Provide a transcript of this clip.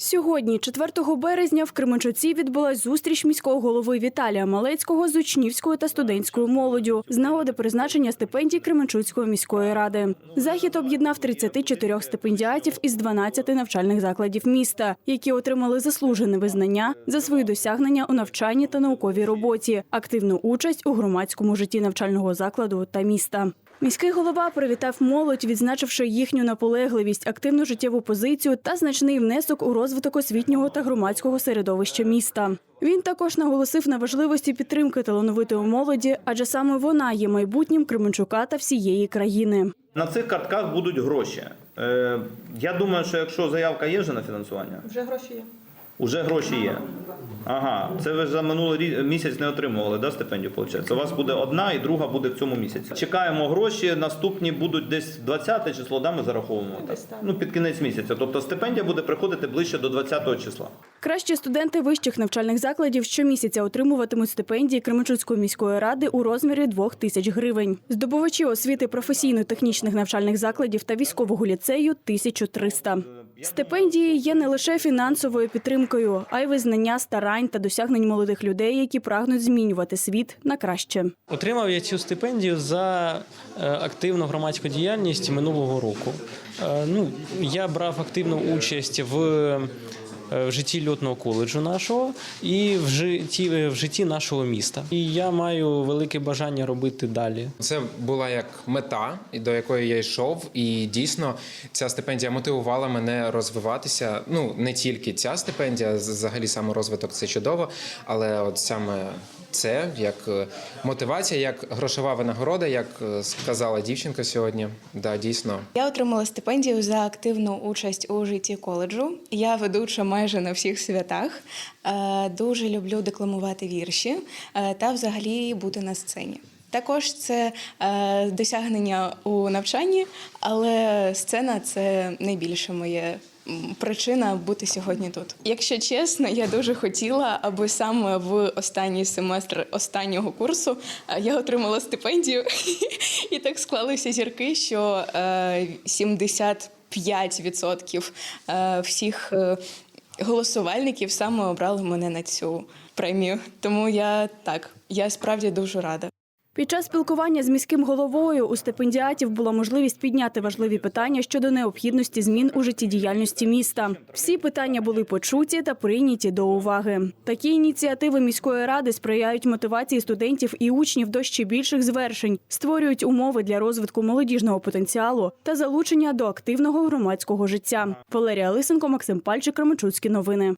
Сьогодні, 4 березня, в Кременчуці відбулась зустріч міського голови Віталія Малецького з учнівською та студентською молоддю з нагоди призначення стипендій Кременчуцької міської ради. Захід об'єднав 34 стипендіатів із 12 навчальних закладів міста, які отримали заслужене визнання за свої досягнення у навчанні та науковій роботі, активну участь у громадському житті навчального закладу та міста. Міський голова привітав молодь, відзначивши їхню наполегливість, активну життєву позицію та значний внесок у розвиток освітнього та громадського середовища міста. Він також наголосив на важливості підтримки талановитої молоді, адже саме вона є майбутнім Кременчука та всієї країни. На цих картках будуть гроші. Е, я думаю, що якщо заявка є вже на фінансування, Вже гроші є. вже гроші є. Ага, це ви за минулий рі- місяць не отримували, да, стипендію, виходить? У вас буде одна і друга буде в цьому місяці. Чекаємо гроші, наступні будуть десь 20 число, да, ми зараховуємо так? Десь так. Ну, під кінець місяця. Тобто стипендія буде приходити ближче до 20 числа. Кращі студенти вищих навчальних закладів щомісяця отримуватимуть стипендії Кременчуцької міської ради у розмірі 2 тисяч гривень. Здобувачі освіти професійно-технічних навчальних закладів та військового ліцею – 1300. Стипендії є не лише фінансовою підтримкою, а й визнання старань та досягнень молодих людей, які прагнуть змінювати світ на краще. Отримав я цю стипендію за е, активну громадську діяльність минулого року. Е, Ну, я брав активну участь в, в житті льотного коледжу нашого і в житті, в житті нашого міста. І я маю велике бажання робити далі. Це була як мета, і до якої я йшов, і дійсно ця стипендія мотивувала мене розвиватися. Ну не тільки ця стипендія, взагалі саморозвиток це чудово, але от саме це як е, мотивація, як грошова винагорода, як е, сказала дівчинка сьогодні. Да, дійсно. Я отримала стипендію за активну участь у житті коледжу. Я ведуча майже на всіх святах. Е, Дуже люблю декламувати вірші е, та взагалі бути на сцені. Також це е, досягнення у навчанні, але сцена це найбільше моє. Причина бути сьогодні тут. Якщо чесно, я дуже хотіла, аби саме в останній семестр останнього курсу я отримала стипендію, і так склалися зірки, що е, 75% е, всіх голосувальників саме обрали мене на цю премію. Тому я так, я справді дуже рада. Під час спілкування з міським головою у стипендіатів була можливість підняти важливі питання щодо необхідності змін у життєдіяльності міста. Всі питання були почуті та прийняті до уваги. Такі ініціативи міської ради сприяють мотивації студентів і учнів до ще більших звершень, створюють умови для розвитку молодіжного потенціалу та залучення до активного громадського життя. Валерія Лисенко, Максим Пальчик, Кременчуцькі новини.